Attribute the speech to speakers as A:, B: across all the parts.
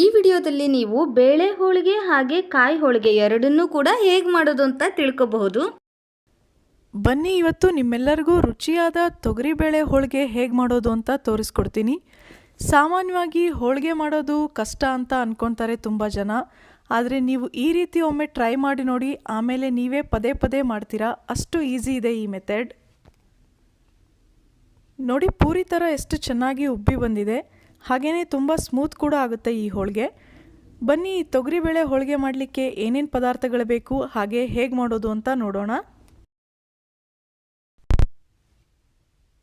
A: ಈ ವಿಡಿಯೋದಲ್ಲಿ ನೀವು ಬೇಳೆ ಹೋಳಿಗೆ ಹಾಗೆ ಕಾಯಿ ಹೋಳಿಗೆ ಎರಡನ್ನೂ ಕೂಡ ಹೇಗೆ ಮಾಡೋದು ಅಂತ ತಿಳ್ಕೊಬಹುದು.
B: ಬನ್ನಿ, ಇವತ್ತು ನಿಮ್ಮೆಲ್ಲರಿಗೂ ರುಚಿಯಾದ ತೊಗರಿಬೇಳೆ ಹೋಳಿಗೆ ಹೇಗೆ ಮಾಡೋದು ಅಂತ ತೋರಿಸ್ಕೊಡ್ತೀನಿ. ಸಾಮಾನ್ಯವಾಗಿ ಹೋಳಿಗೆ ಮಾಡೋದು ಕಷ್ಟ ಅಂತ ಅಂದ್ಕೊತಾರೆ ತುಂಬ ಜನ. ಆದರೆ ನೀವು ಈ ರೀತಿ ಒಮ್ಮೆ ಟ್ರೈ ಮಾಡಿ ನೋಡಿ, ಆಮೇಲೆ ನೀವೇ ಪದೇ ಪದೇ ಮಾಡ್ತೀರಾ. ಅಷ್ಟು ಈಸಿ ಇದೆ ಈ ಮೆಥಡ್. ನೋಡಿ, ಪೂರಿ ಥರ ಎಷ್ಟು ಚೆನ್ನಾಗಿ ಉಬ್ಬಿ ಬಂದಿದೆ. ಹಾಗೆಯೇ ತುಂಬ ಸ್ಮೂತ್ ಕೂಡ ಆಗುತ್ತೆ ಈ ಹೋಳಿಗೆ. ಬನ್ನಿ ತೊಗರಿಬೇಳೆ ಹೋಳಿಗೆ ಮಾಡಲಿಕ್ಕೆ ಏನೇನು ಪದಾರ್ಥಗಳು ಬೇಕು, ಹಾಗೆ ಹೇಗೆ ಮಾಡೋದು ಅಂತ ನೋಡೋಣ.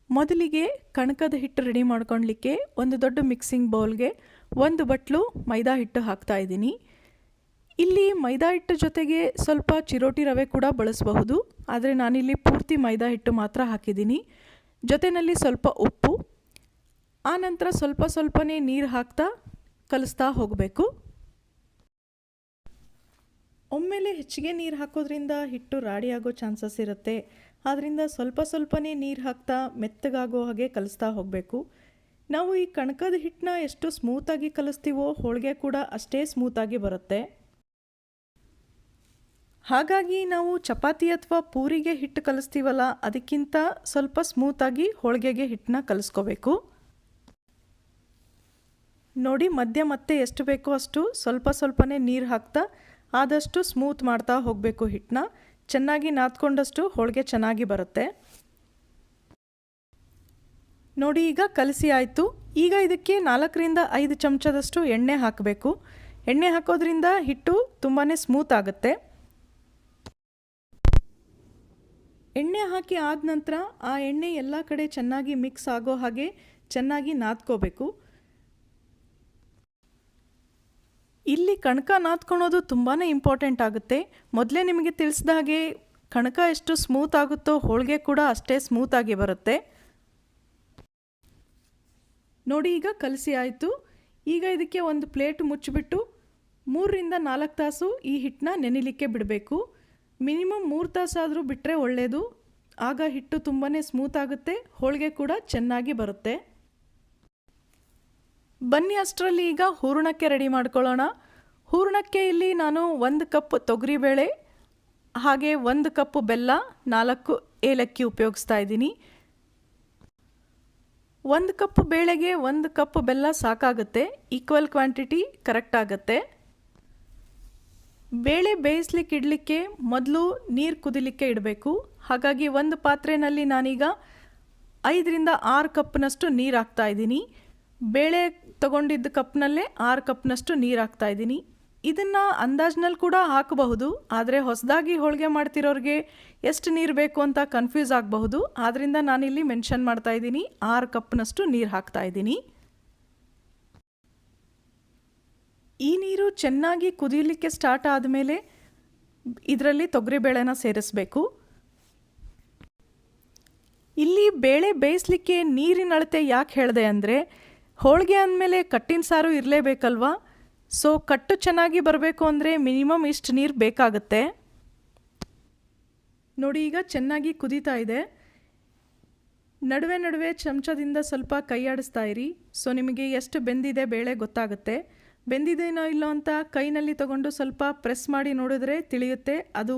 B: ಮೊದಲಿಗೆ ಕಣಕದ ಹಿಟ್ಟು ರೆಡಿ ಮಾಡ್ಕೊಳ್ಲಿಕ್ಕೆ ಒಂದು ದೊಡ್ಡ ಮಿಕ್ಸಿಂಗ್ ಬೌಲ್ಗೆ ಒಂದು ಬಟ್ಲು ಮೈದಾ ಹಿಟ್ಟು ಹಾಕ್ತಾ ಇದ್ದೀನಿ. ಇಲ್ಲಿ ಮೈದಾ ಹಿಟ್ಟು ಜೊತೆಗೆ ಸ್ವಲ್ಪ ಚಿರೋಟಿ ರವೆ ಕೂಡ ಬಳಸಬಹುದು, ಆದರೆ ನಾನಿಲ್ಲಿ ಪೂರ್ತಿ ಮೈದಾ ಹಿಟ್ಟು ಮಾತ್ರ ಹಾಕಿದ್ದೀನಿ. ಜೊತೆಯಲ್ಲಿ ಸ್ವಲ್ಪ ಉಪ್ಪು ಆನಂತರ ಸ್ವಲ್ಪ ಸ್ವಲ್ಪನೇ ನೀರು ಹಾಕ್ತಾ ಕಲಿಸ್ತಾ ಹೋಗಬೇಕು. ಒಮ್ಮೆಲೆ ಹೆಚ್ಚಿಗೆ ನೀರು ಹಾಕೋದ್ರಿಂದ ಹಿಟ್ಟು ರಾಡಿ ಆಗೋ ಚಾನ್ಸಸ್ ಇರುತ್ತೆ. ಆದ್ದರಿಂದ ಸ್ವಲ್ಪ ಸ್ವಲ್ಪನೇ ನೀರು ಹಾಕ್ತಾ ಮೆತ್ತಗಾಗೋ ಹಾಗೆ ಕಲಿಸ್ತಾ ಹೋಗಬೇಕು. ನಾವು ಈ ಕಣಕದ ಹಿಟ್ಟನ್ನ ಎಷ್ಟು ಸ್ಮೂತಾಗಿ ಕಲಿಸ್ತೀವೋ ಹೋಳಿಗೆ ಕೂಡ ಅಷ್ಟೇ ಸ್ಮೂತಾಗಿ ಬರುತ್ತೆ. ಹಾಗಾಗಿ ನಾವು ಚಪಾತಿ ಅಥವಾ ಪೂರಿಗೆ ಹಿಟ್ಟು ಕಲಿಸ್ತೀವಲ್ಲ, ಅದಕ್ಕಿಂತ ಸ್ವಲ್ಪ ಸ್ಮೂತಾಗಿ ಹೋಳಿಗೆಗೆ ಹಿಟ್ಟನ್ನ ಕಲಿಸ್ಕೋಬೇಕು. ನೋಡಿ ಮಧ್ಯ ಮತ್ತೆ ಎಷ್ಟು ಬೇಕೋ ಅಷ್ಟು ಸ್ವಲ್ಪ ಸ್ವಲ್ಪನೇ ನೀರು ಹಾಕ್ತಾ ಆದಷ್ಟು ಸ್ಮೂತ್ ಮಾಡ್ತಾ ಹೋಗಬೇಕು ಹಿಟ್ಟನ್ನ ಚೆನ್ನಾಗಿ ನಾದ್ಕೊಂಡಷ್ಟು ಹೋಳಿಗೆ ಚೆನ್ನಾಗಿ ಬರುತ್ತೆ. ನೋಡಿ ಈಗ ಕಲಸಿ ಆಯಿತು. ಈಗ ಇದಕ್ಕೆ ನಾಲ್ಕರಿಂದ ಐದು ಚಮಚದಷ್ಟು ಎಣ್ಣೆ ಹಾಕಬೇಕು. ಎಣ್ಣೆ ಹಾಕೋದ್ರಿಂದ ಹಿಟ್ಟು ತುಂಬಾ ಸ್ಮೂತ್ ಆಗುತ್ತೆ. ಎಣ್ಣೆ ಹಾಕಿ ಆದ ನಂತರ ಆ ಎಣ್ಣೆ ಎಲ್ಲ ಕಡೆ ಚೆನ್ನಾಗಿ ಮಿಕ್ಸ್ ಆಗೋ ಹಾಗೆ ಚೆನ್ನಾಗಿ ನಾದ್ಕೋಬೇಕು. ಇಲ್ಲಿ ಕಣಕ ನಾದ್ಕೊಳೋದು ತುಂಬಾ ಇಂಪಾರ್ಟೆಂಟ್ ಆಗುತ್ತೆ. ಮೊದಲೇ ನಿಮಗೆ ತಿಳಿಸಿದ ಹಾಗೆ ಕಣಕ ಎಷ್ಟು ಸ್ಮೂತ್ ಆಗುತ್ತೋ ಹೋಳಿಗೆ ಕೂಡ ಅಷ್ಟೇ ಸ್ಮೂತಾಗಿ ಬರುತ್ತೆ. ನೋಡಿ ಈಗ ಕಲಸಿ ಆಯಿತು. ಈಗ ಇದಕ್ಕೆ ಒಂದು ಪ್ಲೇಟ್ ಮುಚ್ಚಿಬಿಟ್ಟು ಮೂರರಿಂದ ನಾಲ್ಕು ತಾಸು ಈ ಹಿಟ್ಟನ್ನ ನೆನಿಲಿಕ್ಕೆ ಬಿಡಬೇಕು. ಮಿನಿಮಮ್ ಮೂರು ತಾಸಾದರೂ ಬಿಟ್ಟರೆ ಒಳ್ಳೆಯದು ಆಗ ಹಿಟ್ಟು ತುಂಬಾ ಸ್ಮೂತ್ ಆಗುತ್ತೆ. ಹೋಳಿಗೆ ಕೂಡ ಚೆನ್ನಾಗಿ ಬರುತ್ತೆ. ಬನ್ನಿ ಅಷ್ಟರಲ್ಲಿ ಈಗ ಹೂರಣಕ್ಕೆ ರೆಡಿ ಮಾಡ್ಕೊಳ್ಳೋಣ. ಹೂರಣಕ್ಕೆ ಇಲ್ಲಿ ನಾನು ಒಂದು ಕಪ್ ತೊಗರಿಬೇಳೆ ಹಾಗೆ ಒಂದು ಕಪ್ ಬೆಲ್ಲ, ನಾಲ್ಕು ಏಲಕ್ಕಿ ಉಪಯೋಗಿಸ್ತಾ ಇದ್ದೀನಿ. ಒಂದು ಕಪ್ ಬೇಳೆಗೆ ಒಂದು ಕಪ್ ಬೆಲ್ಲ ಸಾಕಾಗುತ್ತೆ ಈಕ್ವಲ್ ಕ್ವಾಂಟಿಟಿ ಕರೆಕ್ಟ್ ಆಗುತ್ತೆ. ಬೇಳೆ ಬೇಯಿಸ್ಲಿಕ್ಕೆ ಇಡಲಿಕ್ಕೆ ಮೊದಲು ನೀರು ಕುದಿಲಿಕ್ಕೆ ಇಡಬೇಕು. ಹಾಗಾಗಿ ಒಂದು ಪಾತ್ರೆಯಲ್ಲಿ ನಾನೀಗ ಐದರಿಂದ ಆರು ಕಪ್ನಷ್ಟು ನೀರು ಹಾಕ್ತಾ ಇದ್ದೀನಿ. ಬೇಳೆ ತಗೊಂಡಿದ್ದ ಕಪ್ನಲ್ಲೇ ಆರು ಕಪ್ನಷ್ಟು ನೀರು ಹಾಕ್ತಾ ಇದ್ದೀನಿ. ಇದನ್ನು ಅಂದಾಜಿನಲ್ಲಿ ಕೂಡ ಹಾಕಬಹುದು, ಆದರೆ ಹೊಸದಾಗಿ ಹೋಳಿಗೆ ಮಾಡ್ತಿರೋರಿಗೆ ಎಷ್ಟು ನೀರು ಬೇಕು ಅಂತ ಕನ್ಫ್ಯೂಸ್ ಆಗಬಹುದು. ಆದ್ದರಿಂದ ನಾನಿಲ್ಲಿ ಮೆನ್ಷನ್ ಮಾಡ್ತಾ ಇದ್ದೀನಿ, ಆರು ಕಪ್ನಷ್ಟು ನೀರು ಹಾಕ್ತಾ ಇದ್ದೀನಿ. ಈ ನೀರು ಚೆನ್ನಾಗಿ ಕುದಿಯಲಿಕ್ಕೆ ಸ್ಟಾರ್ಟ್ ಆದಮೇಲೆ ಇದರಲ್ಲಿ ತೊಗರಿಬೇಳೆನ ಸೇರಿಸಬೇಕು. ಇಲ್ಲಿ ಬೇಳೆ ಬೇಯಿಸಲಿಕ್ಕೆ ನೀರಿನ ಅಳತೆ ಯಾಕೆ ಹೇಳಿದೆ ಅಂದರೆ ಹೋಳಿಗೆ ಅಂದಮೇಲೆ ಕಟ್ಟಿನ ಸಾರು ಇರಲೇಬೇಕಲ್ವಾ? ಸೊ ಕಟ್ಟು ಚೆನ್ನಾಗಿ ಬರಬೇಕು ಅಂದರೆ ಮಿನಿಮಮ್ ಇಷ್ಟು ನೀರು ಬೇಕಾಗುತ್ತೆ. ನೋಡಿ, ಈಗ ಚೆನ್ನಾಗಿ ಕುದೀತಾ ಇದೆ. ನಡುವೆ ನಡುವೆ ಚಮಚದಿಂದ ಸ್ವಲ್ಪ ಕೈ ಆಡಿಸ್ತಾ ಇರಿ. ಸೊ ನಿಮಗೆ ಎಷ್ಟು ಬೆಂದಿದೆ ಬೇಳೆ ಗೊತ್ತಾಗುತ್ತೆ. ಬೆಂದಿದೇನೋ ಇಲ್ಲೋ ಅಂತ ಕೈನಲ್ಲಿ ತಗೊಂಡು ಸ್ವಲ್ಪ ಪ್ರೆಸ್ ಮಾಡಿ ನೋಡಿದ್ರೆ ತಿಳಿಯುತ್ತೆ. ಅದು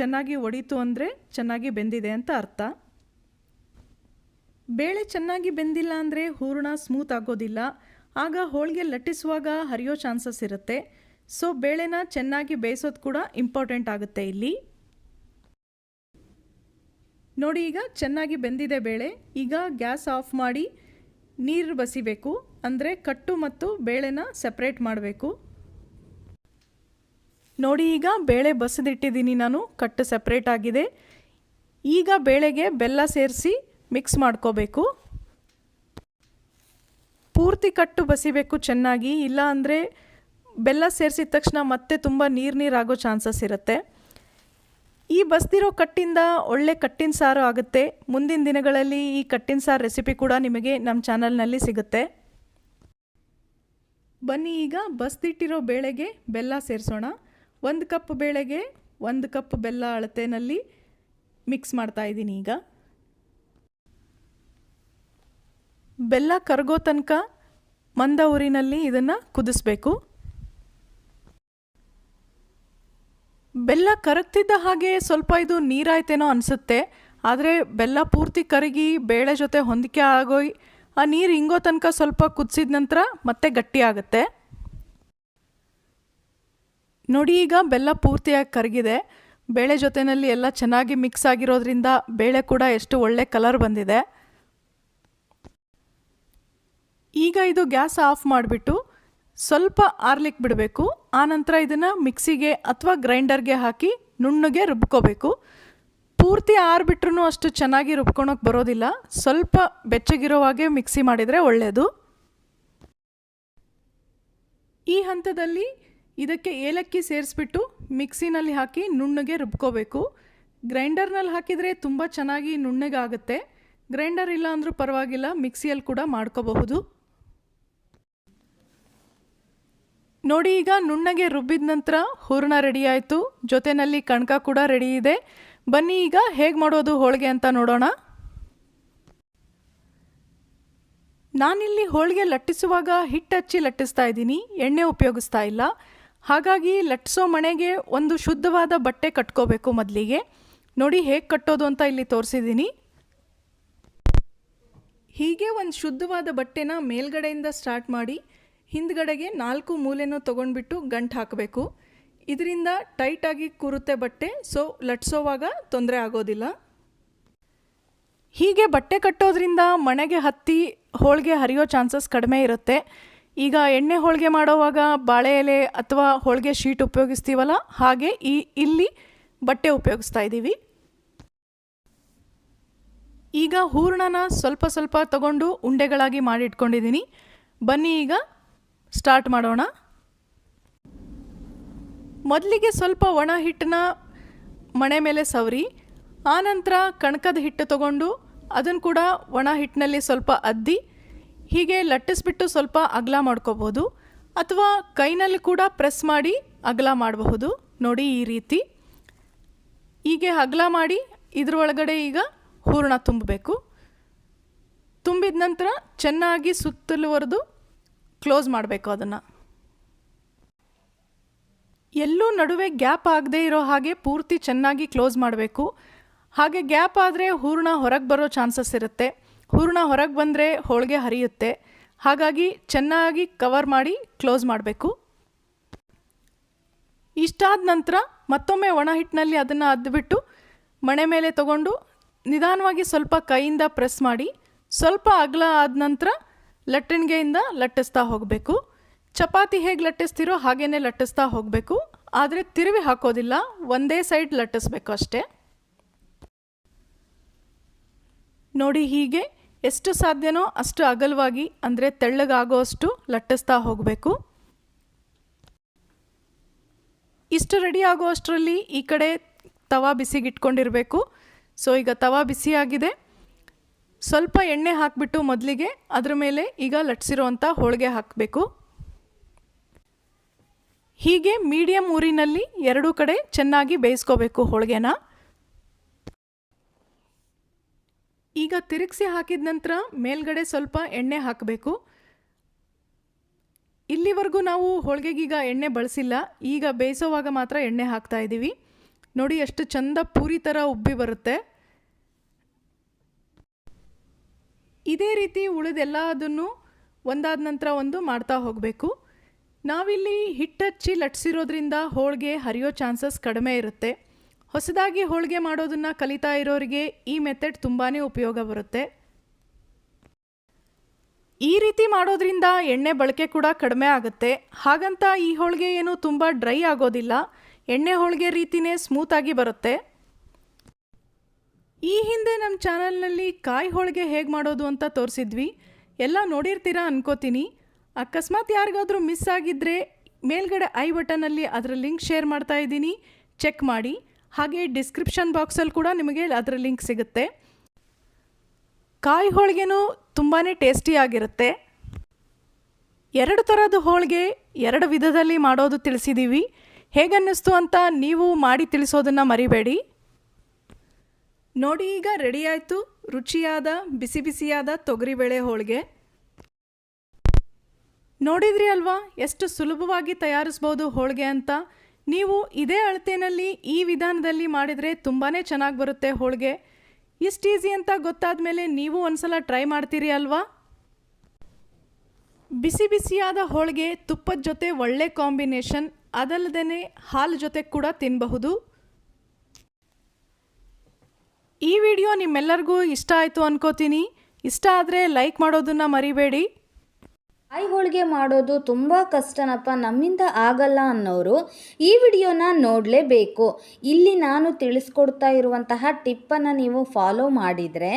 B: ಚೆನ್ನಾಗಿ ಒಡೀತು ಅಂದರೆ ಚೆನ್ನಾಗಿ ಬೆಂದಿದೆ ಅಂತ ಅರ್ಥ. ಬೇಳೆ ಚೆನ್ನಾಗಿ ಬೆಂದಿಲ್ಲ ಅಂದರೆ ಹೂರಣ ಸ್ಮೂತ್ ಆಗೋದಿಲ್ಲ. ಆಗ ಹೋಳಿಗೆ ಲಟ್ಟಿಸುವಾಗ ಹರಿಯೋ ಚಾನ್ಸಸ್ ಇರುತ್ತೆ. ಸೊ ಬೇಳೆನ ಚೆನ್ನಾಗಿ ಬೇಯಿಸೋದು ಕೂಡ ಇಂಪಾರ್ಟೆಂಟ್ ಆಗುತ್ತೆ ಇಲ್ಲಿ. ನೋಡಿ ಈಗ ಚೆನ್ನಾಗಿ ಬೆಂದಿದೆ ಬೇಳೆ. ಈಗ ಗ್ಯಾಸ್ ಆಫ್ ಮಾಡಿ ನೀರು ಬಸಿಬೇಕು. ಅಂದರೆ ಕಟ್ಟು ಮತ್ತು ಬೇಳೆನ ಸಪ್ರೇಟ್ ಮಾಡಬೇಕು. ನೋಡಿ ಈಗ ಬೇಳೆ ಬಸಿದಿಟ್ಟಿದ್ದೀನಿ ನಾನು. ಕಟ್ಟು ಸಪ್ರೇಟ್ ಆಗಿದೆ. ಈಗ ಬೇಳೆಗೆ ಬೆಲ್ಲ ಸೇರಿಸಿ ಮಿಕ್ಸ್ ಮಾಡ್ಕೋಬೇಕು. ಪೂರ್ತಿ ಕಟ್ಟು ಬಸಿಬೇಕು ಚೆನ್ನಾಗಿ, ಇಲ್ಲ ಅಂದರೆ ಬೆಲ್ಲ ಸೇರಿಸಿದ ತಕ್ಷಣ ಮತ್ತೆ ತುಂಬ ನೀರು ನೀರಾಗೋ ಚಾನ್ಸಸ್ ಇರುತ್ತೆ. ಈ ಬಸ್ದಿರೋ ಕಟ್ಟಿಂದ ಒಳ್ಳೆ ಕಟ್ಟಿನ ಸಾರು ಆಗುತ್ತೆ. ಮುಂದಿನ ದಿನಗಳಲ್ಲಿ ಈ ಕಟ್ಟಿನ ಸಾರು ರೆಸಿಪಿ ಕೂಡ ನಿಮಗೆ ನಮ್ಮ ಚಾನಲ್ನಲ್ಲಿ ಸಿಗುತ್ತೆ. ಬನ್ನಿ ಈಗ ಬಸ್ದಿಟ್ಟಿರೋ ಬೇಳೆಗೆ ಬೆಲ್ಲ ಸೇರಿಸೋಣ. ಒಂದು ಕಪ್ ಬೇಳೆಗೆ ಒಂದು ಕಪ್ ಬೆಲ್ಲ ಅಳತೆಯಲ್ಲಿ ಮಿಕ್ಸ್ ಮಾಡ್ತಾ ಇದ್ದೀನಿ ಈಗ. ಬೆಲ್ಲ ಕರಗೋ ತನಕ ಮಂದ ಊರಿನಲ್ಲಿ ಇದನ್ನು ಕುದಿಸ್ಬೇಕು. ಬೆಲ್ಲ ಕರಗ್ತಿದ್ದ ಹಾಗೆ ಸ್ವಲ್ಪ ಇದು ನೀರಾಯ್ತೇನೋ ಅನಿಸುತ್ತೆ, ಆದರೆ ಬೆಲ್ಲ ಪೂರ್ತಿ ಕರಗಿ ಬೇಳೆ ಜೊತೆ ಹೊಂದಿಕೆ ಆಗೋಯ್, ಆ ನೀರು ಹಿಂಗೋ ತನಕ ಸ್ವಲ್ಪ ಕುದಿಸಿದ ನಂತರ ಮತ್ತೆ ಗಟ್ಟಿ ಆಗುತ್ತೆ. ನೋಡಿ ಈಗ ಬೆಲ್ಲ ಪೂರ್ತಿಯಾಗಿ ಕರಗಿದೆ, ಬೇಳೆ ಜೊತೆಯಲ್ಲಿ ಎಲ್ಲ ಚೆನ್ನಾಗಿ ಮಿಕ್ಸ್ ಆಗಿರೋದ್ರಿಂದ ಬೇಳೆ ಕೂಡ ಎಷ್ಟು ಒಳ್ಳೆ ಕಲರ್ ಬಂದಿದೆ. ಈಗ ಇದು ಗ್ಯಾಸ್ ಆಫ್ ಮಾಡಿಬಿಟ್ಟು ಸ್ವಲ್ಪ ಆರ್ಲಿಕ್ಕೆ ಬಿಡಬೇಕು. ಆನಂತರ ಇದನ್ನು ಮಿಕ್ಸಿಗೆ ಅಥವಾ ಗ್ರೈಂಡರ್ಗೆ ಹಾಕಿ ನುಣ್ಣಗೆ ರುಬ್ಕೋಬೇಕು. ಪೂರ್ತಿ ಆರ್ಬಿಟ್ರೂ ಅಷ್ಟು ಚೆನ್ನಾಗಿ ರುಬ್ಕೊಳಕ್ಕೆ ಬರೋದಿಲ್ಲ. ಸ್ವಲ್ಪ ಬೆಚ್ಚಗಿರೋ ಹಾಗೆ ಮಿಕ್ಸಿ ಮಾಡಿದರೆ ಒಳ್ಳೆಯದು ಈ ಹಂತದಲ್ಲಿ ಇದಕ್ಕೆ ಏಲಕ್ಕಿ ಸೇರಿಸ್ಬಿಟ್ಟು ಮಿಕ್ಸಿನಲ್ಲಿ ಹಾಕಿ ನುಣ್ಣಗೆ ರುಬ್ಕೋಬೇಕು. ಗ್ರೈಂಡರ್ನಲ್ಲಿ ಹಾಕಿದರೆ ತುಂಬ ಚೆನ್ನಾಗಿ ನುಣ್ಣಗಾಗುತ್ತೆ. ಗ್ರೈಂಡರ್ ಇಲ್ಲ ಅಂದರೂ ಪರವಾಗಿಲ್ಲ, ಮಿಕ್ಸಿಯಲ್ಲಿ ಕೂಡ ಮಾಡ್ಕೋಬಹುದು. ನೋಡಿ, ಈಗ ನುಣ್ಣಗೆ ರುಬ್ಬಿದ ನಂತರ ಹೂರ್ಣ ರೆಡಿ ಆಯಿತು. ಜೊತೆಯಲ್ಲಿ ಕಣಕ ಕೂಡ ರೆಡಿ ಇದೆ. ಬನ್ನಿ, ಈಗ ಹೇಗೆ ಮಾಡೋದು ಹೋಳಿಗೆ ಅಂತ ನೋಡೋಣ. ನಾನಿಲ್ಲಿ ಹೋಳಿಗೆ ಲಟ್ಟಿಸುವಾಗ ಹಿಟ್ಟು ಹಚ್ಚಿ ಲಟ್ಟಿಸ್ತಾ ಇದ್ದೀನಿ. ಎಣ್ಣೆ ಉಪಯೋಗಿಸ್ತಾ ಇಲ್ಲ. ಹಾಗಾಗಿ ಲಟ್ಟಿಸೋ ಮಣೆಗೆ ಒಂದು ಶುದ್ಧವಾದ ಬಟ್ಟೆ ಕಟ್ಕೋಬೇಕು ಮೊದಲಿಗೆ. ನೋಡಿ, ಹೇಗೆ ಕಟ್ಟೋದು ಅಂತ ಇಲ್ಲಿ ತೋರಿಸಿದ್ದೀನಿ. ಹೀಗೆ ಒಂದು ಶುದ್ಧವಾದ ಬಟ್ಟೆನ ಮೇಲ್ಗಡೆಯಿಂದ ಸ್ಟಾರ್ಟ್ ಮಾಡಿ ಹಿಂದ್ಗಡೆಗೆ ನಾಲ್ಕು ಮೂಲೆನೂ ತೊಗೊಂಡ್ಬಿಟ್ಟು ಗಂಟು ಹಾಕಬೇಕು. ಇದರಿಂದ ಟೈಟಾಗಿ ಕೂರುತ್ತೆ ಬಟ್ಟೆ ಸೊ ಲಟ್ಸೋವಾಗ ತೊಂದರೆ ಆಗೋದಿಲ್ಲ. ಹೀಗೆ ಬಟ್ಟೆ ಕಟ್ಟೋದ್ರಿಂದ ಮಣೆಗೆ ಹತ್ತಿ ಹೋಳಿಗೆ ಹರಿಯೋ ಚಾನ್ಸಸ್ ಕಡಿಮೆ ಇರುತ್ತೆ. ಈಗ ಎಣ್ಣೆ ಹೋಳಿಗೆ ಮಾಡೋವಾಗ ಬಾಳೆ ಎಲೆ ಅಥವಾ ಹೋಳಿಗೆ ಶೀಟ್ ಉಪಯೋಗಿಸ್ತೀವಲ್ಲ, ಹಾಗೆ ಈ ಇಲ್ಲಿ ಬಟ್ಟೆ ಉಪಯೋಗಿಸ್ತಾ ಇದ್ದೀವಿ. ಈಗ ಹೂರಣನ ಸ್ವಲ್ಪ ಸ್ವಲ್ಪ ತಗೊಂಡು ಉಂಡೆಗಳಾಗಿ ಮಾಡಿಟ್ಕೊಂಡಿದ್ದೀನಿ. ಬನ್ನಿ ಈಗ ಸ್ಟಾರ್ಟ್ ಮಾಡೋಣ. ಮೊದಲಿಗೆ ಸ್ವಲ್ಪ ಒಣ ಹಿಟ್ಟನ್ನ ಮಣೆ ಮೇಲೆ ಸವರಿ ಆನಂತರ ಕಣಕದ ಹಿಟ್ಟು ತಗೊಂಡು ಅದನ್ನು ಕೂಡ ಒಣ ಹಿಟ್ಟಿನಲ್ಲಿ ಸ್ವಲ್ಪ ಅದ್ದಿ, ಹೀಗೆ ಲಟ್ಟಿಸ್ಬಿಟ್ಟು ಸ್ವಲ್ಪ ಅಗಲ ಮಾಡ್ಕೋಬೋದು. ಅಥವಾ ಕೈನಲ್ಲಿ ಕೂಡ ಪ್ರೆಸ್ ಮಾಡಿ ಅಗಲ ಮಾಡಬಹುದು. ನೋಡಿ ಈ ರೀತಿ. ಹೀಗೆ ಅಗಲ ಮಾಡಿ ಇದ್ರ ಒಳಗಡೆ ಈಗ ಹೂರಣ ತುಂಬಬೇಕು. ತುಂಬಿದ ನಂತರ ಚೆನ್ನಾಗಿ ಸುತ್ತಲುವರೆದು ಕ್ಲೋಸ್ ಮಾಡಬೇಕು ಅದನ್ನು. ಎಲ್ಲೂ ನಡುವೆ ಗ್ಯಾಪ್ ಆಗದೇ ಇರೋ ಹಾಗೆ ಪೂರ್ತಿ ಚೆನ್ನಾಗಿ ಕ್ಲೋಸ್ ಮಾಡಬೇಕು. ಹಾಗೆ ಗ್ಯಾಪ್ ಆದರೆ ಹೂರಣ ಹೊರಗೆ ಬರೋ ಚಾನ್ಸಸ್ ಇರುತ್ತೆ. ಹೂರಣ ಹೊರಗೆ ಬಂದರೆ ಹೋಳಿಗೆ ಹರಿಯುತ್ತೆ. ಹಾಗಾಗಿ ಚೆನ್ನಾಗಿ ಕವರ್ ಮಾಡಿ ಕ್ಲೋಸ್ ಮಾಡಬೇಕು. ಇಷ್ಟಾದ ನಂತರ ಮತ್ತೊಮ್ಮೆ ಒಣ ಹಿಟ್ಟಿನಲ್ಲಿ ಅದನ್ನು ಅದ್ಬಿಟ್ಟು ಮಣೆ ಮೇಲೆ ತಗೊಂಡು ನಿಧಾನವಾಗಿ ಸ್ವಲ್ಪ ಕೈಯಿಂದ ಪ್ರೆಸ್ ಮಾಡಿ ಸ್ವಲ್ಪ ಅಗಲ ಆದ ನಂತರ ಲಟ್ಟಣಿಗೆಯಿಂದ ಲಟ್ಟಿಸ್ತಾ ಹೋಗಬೇಕು. ಚಪಾತಿ ಹೇಗೆ ಲಟ್ಟಿಸ್ತೀರೋ ಹಾಗೇ ಲಟ್ಟಿಸ್ತಾ ಹೋಗಬೇಕು. ಆದರೆ ತಿರುವಿ ಹಾಕೋದಿಲ್ಲ, ಒಂದೇ ಸೈಡ್ ಲಟ್ಟಿಸ್ಬೇಕು ಅಷ್ಟೇ. ನೋಡಿ ಹೀಗೆ ಎಷ್ಟು ಸಾಧ್ಯನೋ ಅಷ್ಟು ಅಗಲವಾಗಿ, ಅಂದರೆ ತೆಳ್ಳಗಾಗೋ ಅಷ್ಟು ಲಟ್ಟಿಸ್ತಾ ಹೋಗಬೇಕು. ಇಷ್ಟು ರೆಡಿ ಆಗೋ ಅಷ್ಟರಲ್ಲಿ ಈ ಕಡೆ ತವಾ ಬಿಸಿಗಿಟ್ಕೊಂಡಿರಬೇಕು. ಸೊ ಈಗ ತವಾ ಬಿಸಿಯಾಗಿದೆ. ಸ್ವಲ್ಪ ಎಣ್ಣೆ ಹಾಕಿಬಿಟ್ಟು ಮೊದಲಿಗೆ ಅದರ ಮೇಲೆ ಈಗ ಲಟ್ಸಿರೋವಂಥ ಹೋಳಿಗೆ ಹಾಕಬೇಕು. ಹೀಗೆ ಮೀಡಿಯಮ್ ಊರಿನಲ್ಲಿ ಎರಡೂ ಕಡೆ ಚೆನ್ನಾಗಿ ಬೇಯಿಸ್ಕೋಬೇಕು ಹೋಳಿಗೆನ. ಈಗ ತಿರುಗಿಸಿ ಹಾಕಿದ ನಂತರ ಮೇಲ್ಗಡೆ ಸ್ವಲ್ಪ ಎಣ್ಣೆ ಹಾಕಬೇಕು. ಇಲ್ಲಿವರೆಗೂ ನಾವು ಹೋಳಿಗೆಗೀಗ ಎಣ್ಣೆ ಬಳಸಿಲ್ಲ. ಈಗ ಬೇಯಿಸೋವಾಗ ಮಾತ್ರ ಎಣ್ಣೆ ಹಾಕ್ತಾ ಇದ್ದೀವಿ ನೋಡಿ, ಎಷ್ಟು ಚಂದ ಪೂರಿ ಥರ ಉಬ್ಬಿ ಬರುತ್ತೆ. ಇದೇ ರೀತಿ ಉಳಿದೆಲ್ಲದನ್ನು ಒಂದಾದ ನಂತರ ಒಂದು ಮಾಡ್ತಾ ಹೋಗಬೇಕು. ನಾವಿಲ್ಲಿ ಹಿಟ್ಟಚ್ಚಿ ಲಟ್ಸಿರೋದ್ರಿಂದ ಹೋಳಿಗೆ ಹರಿಯೋ ಚಾನ್ಸಸ್ ಕಡಿಮೆ ಇರುತ್ತೆ. ಹೊಸದಾಗಿ ಹೋಳಿಗೆ ಮಾಡೋದನ್ನು ಕಲಿತಾ ಇರೋರಿಗೆ ಈ ಮೆಥಡ್ ತುಂಬಾ ಉಪಯೋಗ ಬರುತ್ತೆ. ಈ ರೀತಿ ಮಾಡೋದ್ರಿಂದ ಎಣ್ಣೆ ಬಳಕೆ ಕೂಡ ಕಡಿಮೆ ಆಗುತ್ತೆ. ಹಾಗಂತ ಈ ಹೋಳಿಗೆ ಏನು ತುಂಬ ಡ್ರೈ ಆಗೋದಿಲ್ಲ. ಎಣ್ಣೆ ಹೋಳಿಗೆ ರೀತಿನೇ ಸ್ಮೂತಾಗಿ ಬರುತ್ತೆ. ಈ ಹಿಂದೆ ನಮ್ಮ ಚಾನಲ್ನಲ್ಲಿ ಕಾಯಿ ಹೋಳಿಗೆ ಹೇಗೆ ಮಾಡೋದು ಅಂತ ತೋರಿಸಿದ್ವಿ. ಎಲ್ಲ ನೋಡಿರ್ತೀರಾ ಅನ್ಕೋತೀನಿ. ಅಕಸ್ಮಾತ್ ಯಾರಿಗಾದರೂ ಮಿಸ್ ಆಗಿದ್ದರೆ ಮೇಲ್ಗಡೆ ಐ ಬಟನಲ್ಲಿ ಅದರ ಲಿಂಕ್ ಶೇರ್ ಮಾಡ್ತಾ ಇದ್ದೀನಿ. ಚೆಕ್ ಮಾಡಿ. ಹಾಗೆ ಡಿಸ್ಕ್ರಿಪ್ಷನ್ ಬಾಕ್ಸಲ್ಲಿ ಕೂಡ ನಿಮಗೆ ಅದರ ಲಿಂಕ್ ಸಿಗುತ್ತೆ. ಕಾಯಿ ಹೋಳಿಗೆನೂ ತುಂಬಾ ಟೇಸ್ಟಿಯಾಗಿರುತ್ತೆ ಎರಡು ಥರದ ಹೋಳಿಗೆ ಎರಡು ವಿಧದಲ್ಲಿ ಮಾಡೋದು ತಿಳಿಸಿದ್ದೀವಿ ಹೇಗನ್ನಿಸ್ತು ಅಂತ ನೀವು ಮಾಡಿ ತಿಳಿಸೋದನ್ನು ಮರಿಬೇಡಿ. ನೋಡಿ ಈಗ ರೆಡಿ ಆಯಿತು. ರುಚಿಯಾದ, ಬಿಸಿ ಬಿಸಿಯಾದ ತೊಗರಿಬೇಳೆ ಹೋಳಿಗೆ. ನೋಡಿದ್ರಿ ಅಲ್ವಾ, ಎಷ್ಟು ಸುಲಭವಾಗಿ ತಯಾರಿಸ್ಬೋದು ಹೋಳಿಗೆ ಅಂತ. ನೀವು ಇದೇ ಅಳತೆನಲ್ಲಿ ಈ ವಿಧಾನದಲ್ಲಿ ಮಾಡಿದರೆ ತುಂಬಾ ಚೆನ್ನಾಗಿ ಬರುತ್ತೆ ಹೋಳಿಗೆ. ಇಷ್ಟು ಈಸಿ ಅಂತ ಗೊತ್ತಾದ ಮೇಲೆ ನೀವು ಒಂದ್ಸಲ ಟ್ರೈ ಮಾಡ್ತೀರಿ ಅಲ್ವಾ? ಬಿಸಿ ಬಿಸಿಯಾದ ಹೋಳಿಗೆ ತುಪ್ಪದ ಜೊತೆ ಒಳ್ಳೆ ಕಾಂಬಿನೇಷನ್ ಅದಲ್ಲದೆ ಹಾಲು ಜೊತೆ ಕೂಡ ತಿನ್ನಬಹುದು ಈ ವಿಡಿಯೋ ನಿಮ್ಮೆಲ್ಲರಿಗೂ ಇಷ್ಟ ಆಯಿತು ಅನ್ಕೋತೀನಿ. ಇಷ್ಟ ಆದರೆ ಲೈಕ್ ಮಾಡೋದನ್ನು ಮರಿಬೇಡಿ.
A: ಕಾಯಿ ಹೋಳಿಗೆ ಮಾಡೋದು ತುಂಬ ಕಷ್ಟನಪ್ಪ, ನಮ್ಮಿಂದ ಆಗಲ್ಲ ಅನ್ನೋರು ಈ ವಿಡಿಯೋನ ನೋಡಲೇಬೇಕು. ಇಲ್ಲಿ ನಾನು ತಿಳಿಸ್ಕೊಡ್ತಾ ಇರುವಂತಹ ಟಿಪ್ಪನ್ನು ನೀವು ಫಾಲೋ ಮಾಡಿದರೆ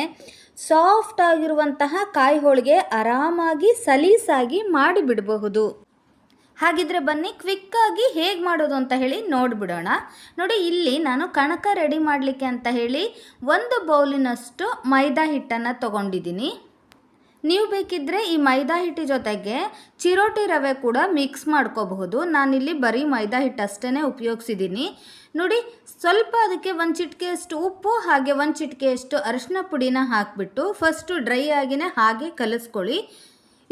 A: ಸಾಫ್ಟ್ ಆಗಿರುವಂತಹ ಕಾಯಿ ಹೋಳಿಗೆ ಆರಾಮಾಗಿ, ಸಲೀಸಾಗಿ ಮಾಡಿಬಿಡಬಹುದು. ಹಾಗಿದ್ರೆ ಬನ್ನಿ ಕ್ವಿಕ್ಕಾಗಿ ಹೇಗೆ ಮಾಡೋದು ಅಂತ ಹೇಳಿ ನೋಡಿಬಿಡೋಣ. ನೋಡಿ, ಇಲ್ಲಿ ನಾನು ಕಣಕ ರೆಡಿ ಮಾಡಲಿಕ್ಕೆ ಅಂತ ಹೇಳಿ ಒಂದು ಬೌಲಿನಷ್ಟು ಮೈದಾ ಹಿಟ್ಟನ್ನು ತಗೊಂಡಿದ್ದೀನಿ. ನೀವು ಬೇಕಿದ್ದರೆ ಈ ಮೈದಾ ಹಿಟ್ಟಿ ಜೊತೆಗೆ ಚಿರೋಟಿ ರವೆ ಕೂಡ ಮಿಕ್ಸ್ ಮಾಡ್ಕೋಬಹುದು. ನಾನಿಲ್ಲಿ ಬರೀ ಮೈದಾ ಹಿಟ್ಟು ಅಷ್ಟೇ ಉಪಯೋಗಿಸಿದ್ದೀನಿ. ನೋಡಿ, ಸ್ವಲ್ಪ ಅದಕ್ಕೆ ಒಂದು ಚಿಟಿಕೆಯಷ್ಟು ಉಪ್ಪು, ಹಾಗೆ ಒಂದು ಚಿಟಿಕೆಯಷ್ಟು ಅರಿಶಿನ ಪುಡಿನ ಹಾಕಿಬಿಟ್ಟು ಫಸ್ಟು ಡ್ರೈ ಆಗಿನೇ ಹಾಗೆ ಕಲಿಸ್ಕೊಳ್ಳಿ.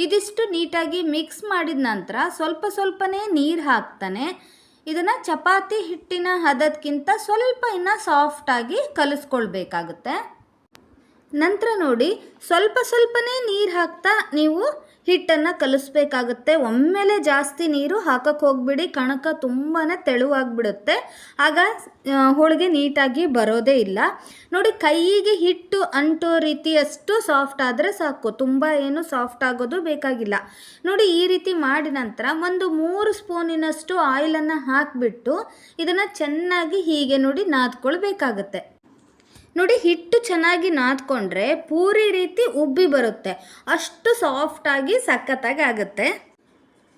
A: ಇದಿಷ್ಟು ನೀಟಾಗಿ ಮಿಕ್ಸ್ ಮಾಡಿದ ನಂತರ ಸ್ವಲ್ಪ ಸ್ವಲ್ಪನೇ ನೀರು ಹಾಕ್ತಾನೆ. ಇದನ್ನು ಚಪಾತಿ ಹಿಟ್ಟಿನ ಹದಕ್ಕಿಂತ ಸ್ವಲ್ಪ ಇನ್ನು ಸಾಫ್ಟಾಗಿ ಕಲಿಸ್ಕೊಳ್ಬೇಕಾಗುತ್ತೆ. ನಂತರ ನೋಡಿ, ಸ್ವಲ್ಪ ಸ್ವಲ್ಪನೇ ನೀರು ಹಾಕ್ತಾ ನೀವು ಹಿಟ್ಟನ್ನು ಕಲಿಸ್ಬೇಕಾಗುತ್ತೆ. ಒಮ್ಮೆಲೆ ಜಾಸ್ತಿ ನೀರು ಹಾಕಕ್ಕೆ ಹೋಗ್ಬಿಡಿ. ಕಣಕ ತುಂಬಾ ತೆಳುವಾಗಿಬಿಡುತ್ತೆ. ಆಗ ಹೋಳಿಗೆ ನೀಟಾಗಿ ಬರೋದೇ ಇಲ್ಲ. ನೋಡಿ, ಕೈಗೆ ಹಿಟ್ಟು ಅಂಟೋ ರೀತಿಯಷ್ಟು ಸಾಫ್ಟ್ ಆದರೆ ಸಾಕು. ತುಂಬ ಏನು ಸಾಫ್ಟ್ ಆಗೋದು ಬೇಕಾಗಿಲ್ಲ. ನೋಡಿ, ಈ ರೀತಿ ಮಾಡಿದ ನಂತರ ಒಂದು ಮೂರು ಸ್ಪೂನಿನಷ್ಟು ಆಯಿಲನ್ನು ಹಾಕಿಬಿಟ್ಟು ಇದನ್ನು ಚೆನ್ನಾಗಿ ಹೀಗೆ ನೋಡಿ ನಾದ್ಕೊಳ್ಬೇಕಾಗತ್ತೆ. ನೋಡಿ ಹಿಟ್ಟು ಚೆನ್ನಾಗಿ ನಾದ್ಕೊಂಡ್ರೆ ಪೂರಿ ರೀತಿ ಉಬ್ಬಿ ಬರುತ್ತೆ. ಅಷ್ಟು ಸಾಫ್ಟಾಗಿ ಸಖತ್ತಾಗಿ ಆಗುತ್ತೆ.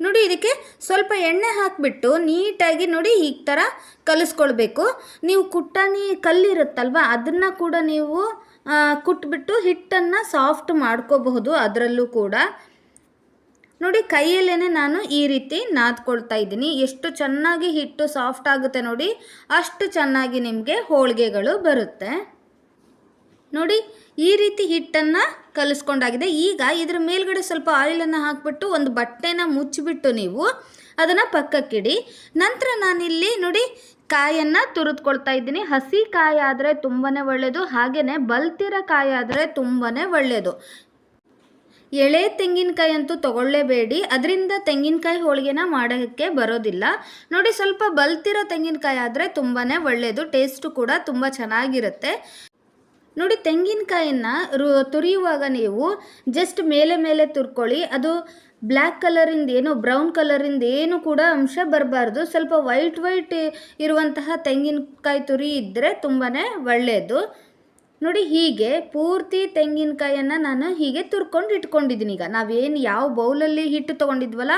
A: ನೋಡಿ ಇದಕ್ಕೆ ಸ್ವಲ್ಪ ಎಣ್ಣೆ ಹಾಕಿಬಿಟ್ಟು ನೀಟಾಗಿ ನೋಡಿ ಈ ಥರ ಕಲಿಸ್ಕೊಳ್ಬೇಕು. ನೀವು ಕುಟ್ಟಾನಿ ಕಲ್ಲಿರುತ್ತಲ್ವ ಅದನ್ನು ಕೂಡ ನೀವು ಕುಟ್ಬಿಟ್ಟು ಹಿಟ್ಟನ್ನು ಸಾಫ್ಟ್ ಮಾಡ್ಕೋಬಹುದು ಅದರಲ್ಲೂ ಕೂಡ. ನೋಡಿ ಕೈಯಲ್ಲೇ ನಾನು ಈ ರೀತಿ ನಾದ್ಕೊಳ್ತಾ ಇದ್ದೀನಿ. ಎಷ್ಟು ಚೆನ್ನಾಗಿ ಹಿಟ್ಟು ಸಾಫ್ಟ್ ಆಗುತ್ತೆ ನೋಡಿ, ಅಷ್ಟು ಚೆನ್ನಾಗಿ ನಿಮಗೆ ಹೋಳಿಗೆಗಳು ಬರುತ್ತೆ. ನೋಡಿ, ಈ ರೀತಿ ಹಿಟ್ಟನ್ನು ಕಲಿಸ್ಕೊಂಡಾಗಿದೆ. ಈಗ ಇದರ ಮೇಲ್ಗಡೆ ಸ್ವಲ್ಪ ಆಯಿಲನ್ನು ಹಾಕಿಬಿಟ್ಟು ಒಂದು ಬಟ್ಟೆನ ಮುಚ್ಚಿಬಿಟ್ಟು ನೀವು ಅದನ್ನು ಪಕ್ಕಕ್ಕಿಡಿ. ನಂತರ ನಾನಿಲ್ಲಿ ನೋಡಿ ಕಾಯನ್ನು ತುರಿದ್ಕೊಳ್ತಾ ಇದ್ದೀನಿ. ಹಸಿ ಕಾಯಿ ಆದರೆ ತುಂಬಾ ಒಳ್ಳೆಯದು ಹಾಗೆಯೇ ಬಲ್ತಿರ ಕಾಯಿ ಆದರೆ ತುಂಬಾ ಒಳ್ಳೆಯದು ಎಳೆ ತೆಂಗಿನಕಾಯಿ ಅಂತೂ ತಗೊಳ್ಳೇಬೇಡಿ. ಅದರಿಂದ ತೆಂಗಿನಕಾಯಿ ಹೋಳಿಗೆನ ಮಾಡೋಕ್ಕೆ ಬರೋದಿಲ್ಲ. ನೋಡಿ, ಸ್ವಲ್ಪ ಬಲ್ತಿರೋ ತೆಂಗಿನಕಾಯಿ ಆದರೆ ತುಂಬಾ ಒಳ್ಳೆಯದು ಟೇಸ್ಟು ಕೂಡ ತುಂಬ ಚೆನ್ನಾಗಿರುತ್ತೆ. ನೋಡಿ ತೆಂಗಿನಕಾಯಿನ ರು ತುರಿಯುವಾಗ ನೀವು ಜಸ್ಟ್ ಮೇಲೆ ಮೇಲೆ ತುರ್ಕೊಳ್ಳಿ. ಅದು ಬ್ಲ್ಯಾಕ್ ಕಲರಿಂದ ಏನು ಬ್ರೌನ್ ಕಲರಿಂದ ಏನು ಕೂಡ ಅಂಶ ಬರಬಾರ್ದು. ಸ್ವಲ್ಪ ವೈಟ್ ವೈಟ್ ಇರುವಂತಹ ತೆಂಗಿನಕಾಯಿ ತುರಿ ಇದ್ದರೆ ತುಂಬಾ ಒಳ್ಳೆಯದು ನೋಡಿ ಹೀಗೆ ಪೂರ್ತಿ ತೆಂಗಿನಕಾಯನ್ನು ನಾನು ಹೀಗೆ ತುರ್ಕೊಂಡು ಇಟ್ಕೊಂಡಿದ್ದೀನಿ. ಈಗ ನಾವೇನು ಯಾವ ಬೌಲಲ್ಲಿ ಹಿಟ್ಟು ತೊಗೊಂಡಿದ್ವಲ್ಲ,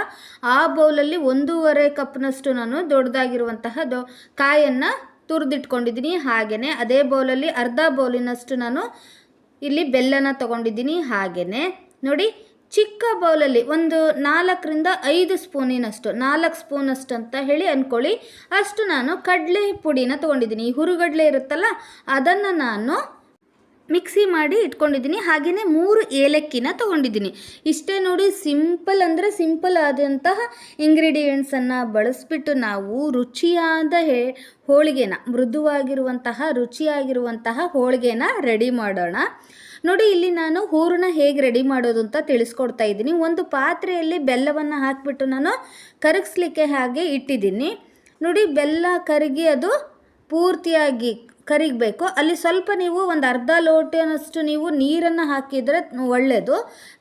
A: ಆ ಬೌಲಲ್ಲಿ ಒಂದೂವರೆ ಕಪ್ನಷ್ಟು ನಾನು ದೊಡ್ಡದಾಗಿರುವಂತಹ ದೊ ಕಾಯನ್ನು ತುರಿದಿಟ್ಕೊಂಡಿದ್ದೀನಿ. ಹಾಗೆಯೇ ಅದೇ ಬೌಲಲ್ಲಿ ಅರ್ಧ ಬೌಲಿನಷ್ಟು ನಾನು ಇಲ್ಲಿ ಬೆಲ್ಲನ ತೊಗೊಂಡಿದ್ದೀನಿ. ಹಾಗೆಯೇ ನೋಡಿ ಚಿಕ್ಕ ಬೌಲಲ್ಲಿ ಒಂದು ನಾಲ್ಕರಿಂದ ಐದು ಸ್ಪೂನಿನಷ್ಟು, ನಾಲ್ಕು ಸ್ಪೂನಷ್ಟು ಅಂತ ಹೇಳಿ ಅಂದ್ಕೊಳ್ಳಿ ಅಷ್ಟು ನಾನು ಕಡಲೆ ಪುಡಿನ ತೊಗೊಂಡಿದ್ದೀನಿ. ಈ ಹುರುಗಡಲೆ ಇರುತ್ತಲ್ಲ, ಅದನ್ನು ನಾನು ಮಿಕ್ಸಿ ಮಾಡಿ ಇಟ್ಕೊಂಡಿದ್ದೀನಿ. ಹಾಗೆಯೇ ಮೂರು ಏಲಕ್ಕಿನ ತೊಗೊಂಡಿದ್ದೀನಿ. ಇಷ್ಟೇ ನೋಡಿ ಸಿಂಪಲ್ ಅಂದರೆ ಸಿಂಪಲ್ ಆದಂತಹ ಇಂಗ್ರೀಡಿಯೆಂಟ್ಸನ್ನು ಬಳಸಿಬಿಟ್ಟು ನಾವು ರುಚಿಯಾದ ಹೇ ಹೋಳಿಗೆನ, ಮೃದುವಾಗಿರುವಂತಹ ರುಚಿಯಾಗಿರುವಂತಹ ಹೋಳಿಗೆನ ರೆಡಿ ಮಾಡೋಣ. ನೋಡಿ ಇಲ್ಲಿ ನಾನು ಹೂರಣ ಹೇಗೆ ರೆಡಿ ಮಾಡೋದು ಅಂತ ತಿಳಿಸ್ಕೊಡ್ತಾ ಇದ್ದೀನಿ. ಒಂದು ಪಾತ್ರೆಯಲ್ಲಿ ಬೆಲ್ಲವನ್ನು ಹಾಕಿಬಿಟ್ಟು ನಾನು ಕರಗಿಸ್ಲಿಕ್ಕೆ ಹಾಗೆ ಇಟ್ಟಿದ್ದೀನಿ. ನೋಡಿ ಬೆಲ್ಲ ಕರಗಿ ಅದು ಪೂರ್ತಿಯಾಗಿ ಕರಿಗಬೇಕು. ಅಲ್ಲಿ ಸ್ವಲ್ಪ ನೀವು ಒಂದು ಅರ್ಧ ಲೋಟನಷ್ಟು ನೀವು ನೀರನ್ನು ಹಾಕಿದರೆ ಒಳ್ಳೆಯದು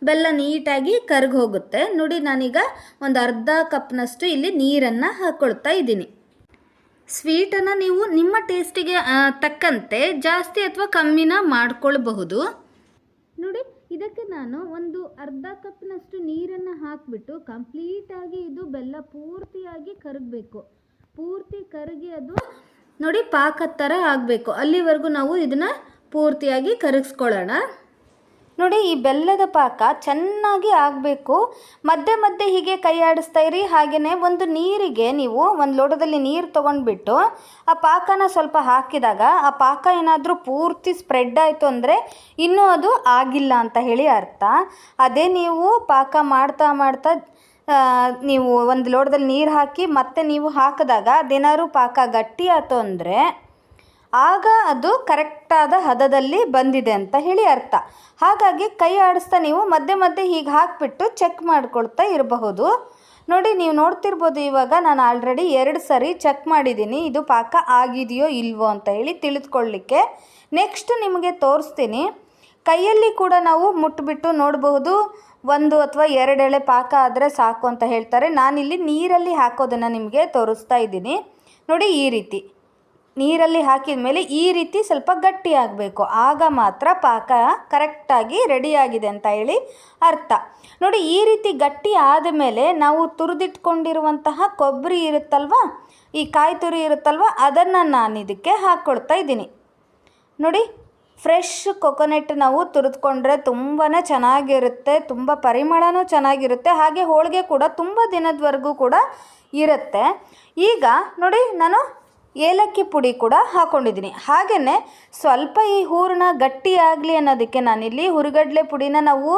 A: ಬೆಲ್ಲ ನೀಟಾಗಿ ಕರಗಿ ಹೋಗುತ್ತೆ ನೋಡಿ, ನಾನೀಗ ಒಂದು ಅರ್ಧ ಕಪ್ನಷ್ಟು ಇಲ್ಲಿ ನೀರನ್ನು ಹಾಕ್ಕೊಳ್ತಾ ಇದ್ದೀನಿ. ಸ್ವೀಟನ್ನು ನೀವು ನಿಮ್ಮ ಟೇಸ್ಟಿಗೆ ತಕ್ಕಂತೆ ಜಾಸ್ತಿ ಅಥವಾ ಕಮ್ಮಿನ ಮಾಡ್ಕೊಳ್ಬಹುದು. ನೋಡಿ, ಇದಕ್ಕೆ ನಾನು ಒಂದು ಅರ್ಧ ಕಪ್ನಷ್ಟು ನೀರನ್ನು ಹಾಕಿಬಿಟ್ಟು ಕಂಪ್ಲೀಟಾಗಿ ಇದು ಬೆಲ್ಲ ಪೂರ್ತಿಯಾಗಿ ಕರಗಬೇಕು. ಪೂರ್ತಿ ಕರಗಿ ಅದು ನೋಡಿ ಪಾಕದ ಥರ ಆಗಬೇಕು. ಅಲ್ಲಿವರೆಗೂ ನಾವು ಇದನ್ನು ಪೂರ್ತಿಯಾಗಿ ಕರಗಿಸ್ಕೊಳ್ಳೋಣ. ನೋಡಿ ಈ ಬೆಲ್ಲದ ಪಾಕ ಚೆನ್ನಾಗಿ ಆಗಬೇಕು. ಮಧ್ಯೆ ಮಧ್ಯೆ ಹೀಗೆ ಕೈ ಆಡಿಸ್ತಾ ಇರಿ. ಹಾಗೆಯೇ ಒಂದು ನೀರಿಗೆ ನೀವು ಒಂದು ಲೋಟದಲ್ಲಿ ನೀರು ತೊಗೊಂಡ್ಬಿಟ್ಟು ಆ ಪಾಕನ ಸ್ವಲ್ಪ ಹಾಕಿದಾಗ ಆ ಪಾಕ ಏನಾದರೂ ಪೂರ್ತಿ ಸ್ಪ್ರೆಡ್ ಆಯಿತು ಅಂದರೆ ಇನ್ನೂ ಅದು ಆಗಿಲ್ಲ ಅಂತ ಹೇಳಿ ಅರ್ಥ. ಅದೇ ನೀವು ಪಾಕ ಮಾಡ್ತಾ ಮಾಡ್ತಾ ನೀವು ಒಂದು ಲೋಟದಲ್ಲಿ ನೀರು ಹಾಕಿ ಮತ್ತೆ ನೀವು ಹಾಕಿದಾಗ ಅದೇನಾದ್ರು ಪಾಕ ಗಟ್ಟಿ ಆಯ್ತು ಅಂದರೆ ಆಗ ಅದು ಕರೆಕ್ಟಾದ ಹದದಲ್ಲಿ ಬಂದಿದೆ ಅಂತ ಹೇಳಿ ಅರ್ಥ. ಹಾಗಾಗಿ ಕೈ ಆಡಿಸ್ತಾ ನೀವು ಮಧ್ಯೆ ಮಧ್ಯೆ ಹೀಗೆ ಹಾಕಿಬಿಟ್ಟು ಚೆಕ್ ಮಾಡ್ಕೊಳ್ತಾ ಇರಬಹುದು. ನೋಡಿ, ನೀವು ನೋಡ್ತಿರ್ಬೋದು ಇವಾಗ ನಾನು ಆಲ್ರೆಡಿ ಎರಡು ಸರಿ ಚೆಕ್ ಮಾಡಿದ್ದೀನಿ, ಇದು ಪಾಕ ಆಗಿದೆಯೋ ಇಲ್ವೋ ಅಂತ ಹೇಳಿ ತಿಳಿದುಕೊಳ್ಳಿಕ್ಕೆ. ನೆಕ್ಸ್ಟ್ ನಿಮಗೆ ತೋರಿಸ್ತೀನಿ. ಕೈಯಲ್ಲಿ ಕೂಡ ನಾವು ಮುಟ್ಬಿಟ್ಟು ನೋಡಬಹುದು. ಒಂದು ಅಥವಾ ಎರಡು ಎಳೆ ಪಾಕ ಆದರೆ ಸಾಕು ಅಂತ ಹೇಳ್ತಾರೆ. ನಾನಿಲ್ಲಿ ನೀರಲ್ಲಿ ಹಾಕೋದನ್ನು ನಿಮಗೆ ತೋರಿಸ್ತಾ ಇದ್ದೀನಿ. ನೋಡಿ ಈ ರೀತಿ. ನೀರಲ್ಲಿ ಹಾಕಿದ ಮೇಲೆ ಈ ರೀತಿ ಸ್ವಲ್ಪ ಗಟ್ಟಿ ಆಗಬೇಕು. ಆಗ ಮಾತ್ರ ಪಾಕ ಕರೆಕ್ಟಾಗಿ ರೆಡಿಯಾಗಿದೆ ಅಂತ ಹೇಳಿ ಅರ್ಥ. ನೋಡಿ ಈ ರೀತಿ ಗಟ್ಟಿ ಆದ ಮೇಲೆ ನಾವು ತುರಿದಿಟ್ಕೊಂಡಿರುವಂತಹ ಕೊಬ್ಬರಿ ಇರುತ್ತಲ್ವ? ಈ ಕಾಯಿ ತುರಿ ಇರುತ್ತಲ್ವ? ಅದನ್ನು ನಾನು ಇದಕ್ಕೆ ಹಾಕ್ಕೊಳ್ತಾ ಇದ್ದೀನಿ. ನೋಡಿ ಫ್ರೆಶ್ ಕೊಕೊನೆಟ್ ನಾವು ತುರಿದುಕೊಂಡ್ರೆ ತುಂಬಾ ಚೆನ್ನಾಗಿರುತ್ತೆ, ತುಂಬ ಪರಿಮಳನೂ ಚೆನ್ನಾಗಿರುತ್ತೆ, ಹಾಗೆ ಹೋಳಿಗೆ ಕೂಡ ತುಂಬ ದಿನದವರೆಗೂ ಕೂಡ ಇರುತ್ತೆ. ಈಗ ನೋಡಿ ನಾನು ಏಲಕ್ಕಿ ಪುಡಿ ಕೂಡ ಹಾಕ್ಕೊಂಡಿದ್ದೀನಿ ಹಾಗೆಯೇ ಸ್ವಲ್ಪ ಈ ಹೂರಣ ಗಟ್ಟಿಯಾಗಲಿ ಅನ್ನೋದಕ್ಕೆ ನಾನಿಲ್ಲಿ ಹುರುಗಡಲೆ ಪುಡಿನ ನಾವು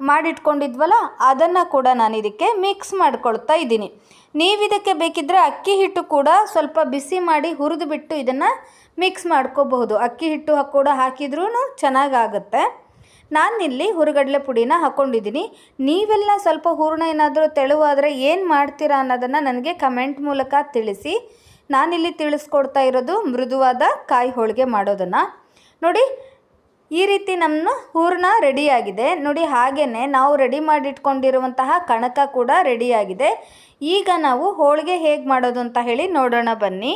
A: ಮಾಡಿಟ್ಕೊಂಡಿದ್ವಲ್ಲ, ಅದನ್ನು ಕೂಡ ನಾನು ಇದಕ್ಕೆ ಮಿಕ್ಸ್ ಮಾಡ್ಕೊಳ್ತಾ ಇದ್ದೀನಿ. ನೀವು ಇದಕ್ಕೆ ಬೇಕಿದ್ದರೆ ಅಕ್ಕಿ ಹಿಟ್ಟು ಕೂಡ ಸ್ವಲ್ಪ ಬಿಸಿ ಮಾಡಿ ಹುರಿದು ಬಿಟ್ಟು ಇದನ್ನು ಮಿಕ್ಸ್ ಮಾಡ್ಕೋಬಹುದು. ಅಕ್ಕಿ ಹಿಟ್ಟು ಹಾಕೋಡ ಕೂಡ ಹಾಕಿದ್ರೂ ಚೆನ್ನಾಗಾಗುತ್ತೆ. ನಾನಿಲ್ಲಿ ಹುರುಗಡಲೆ ಪುಡಿನ ಹಾಕ್ಕೊಂಡಿದ್ದೀನಿ ನೀವೆಲ್ಲ ಸ್ವಲ್ಪ ಹೂರಣ ಏನಾದರೂ ತೆಳುವಾದರೆ ಏನು ಮಾಡ್ತೀರಾ ಅನ್ನೋದನ್ನು ನನಗೆ ಕಮೆಂಟ್ ಮೂಲಕ ತಿಳಿಸಿ. ನಾನಿಲ್ಲಿ ತಿಳಿಸ್ಕೊಡ್ತಾ ಇರೋದು ಮೃದುವಾದ ಕಾಯಿ ಹೋಳಿಗೆ ಮಾಡೋದನ್ನು. ನೋಡಿ, ಈ ರೀತಿ ನಮ್ಮ ಹೂರಣ ರೆಡಿಯಾಗಿದೆ. ನೋಡಿ ಹಾಗೆಯೇ ನಾವು ರೆಡಿ ಮಾಡಿಟ್ಕೊಂಡಿರುವಂತಹ ಕಣಕ ಕೂಡ ರೆಡಿಯಾಗಿದೆ. ಈಗ ನಾವು ಹೋಳಿಗೆ ಹೇಗೆ ಮಾಡೋದು ಅಂತ ಹೇಳಿ ನೋಡೋಣ ಬನ್ನಿ.